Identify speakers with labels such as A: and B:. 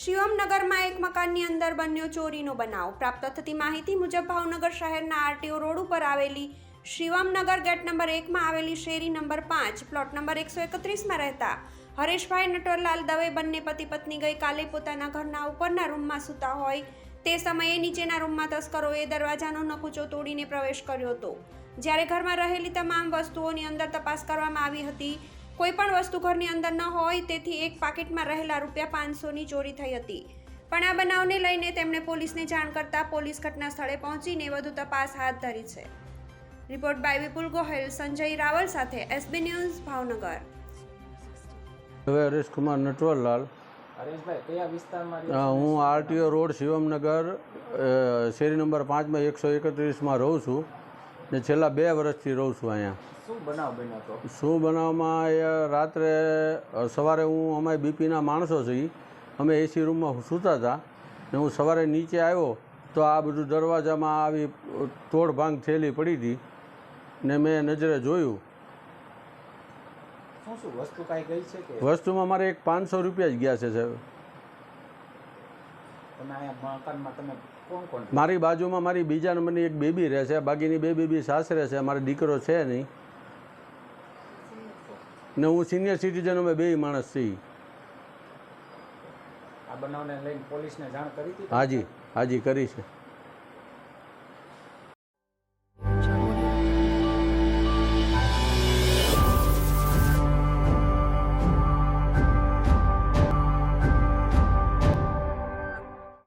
A: શિવમનગરમાં એક મકાનની અંદર બન્યો ચોરીનો બનાવ. પ્રાપ્ત થતી માહિતી મુજબ ભાવનગર શહેરના આરટીઓ રોડ ઉપર આવેલી શિવમનગર ગેટ નંબર એકમાં આવેલી શેરી નંબર પાંચ, પ્લોટ નંબર એકસો એકત્રીસમાં રહેતા હરેશભાઈ નટવરલાલ દવે બંને પતિ પત્ની ગઈકાલે પોતાના ઘરના ઉપરના રૂમમાં સૂતા હોય તે સમયે નીચેના રૂમમાં તસ્કરોએ દરવાજાનો નકુચો તોડીને પ્રવેશ કર્યો હતો. જ્યારે ઘરમાં રહેલી તમામ વસ્તુઓની અંદર તપાસ કરવામાં આવી હતી કોઈ પણ વસ્તુ ઘરની અંદર ન હોય તેથી એક પાકીટમાં રહેલા રૂપિયા પાંચસોની ચોરી થઈ હતી. પણ આ બનાવને લઈને તેમણે પોલીસને જાણ કરતા પોલીસ ઘટના સ્થળે પહોંચીને વધુ તપાસ હાથ ધરી છે. રિપોર્ટ બાય વિપુલ ગોહેલ સંજય રાવલ સાથે એસબી ન્યૂઝ ભાવનગર.
B: હવે હરેશકુમાર નટવરલાલ. હું આરટીઓ રોડ શિવમનગર શેરી નંબર પાંચમાં એકસો એકત્રીસમાં રહું છું. ને છેલ્લા બે વર્ષથી રહું છું અહીંયા.
C: શું બનાવ બન્યો હતો
B: શું બનાવમાં એ રાત્રે સવારે હું અમે બીપીના માણસો છીએ. અમે એસી રૂમમાં સૂતા હતા ને હું સવારે નીચે આવ્યો તો આ બધું દરવાજામાં આવી તોડભાંગ થયેલી પડી હતી ને મેં નજરે જોયું. વસ્તુમાં મારે એક પાંચસો રૂપિયા જ ગયા છે સાહેબ.
C: તમે અહીંયા મકાનમાં તમે કોણ કોણ
B: મારી બાજુમાં મારી બીજા નંબરની એક બેબી રહે છે. બાકીની બે બેબી સાસરે છે. મારો દીકરો છે નહીં. ને હું સિનિયર સિટીઝન અમે બે માણસ છીએ.
C: આ બનાવને લઈને પોલીસને જાણ કરી હતી
B: હાજી હાજી કરી છે.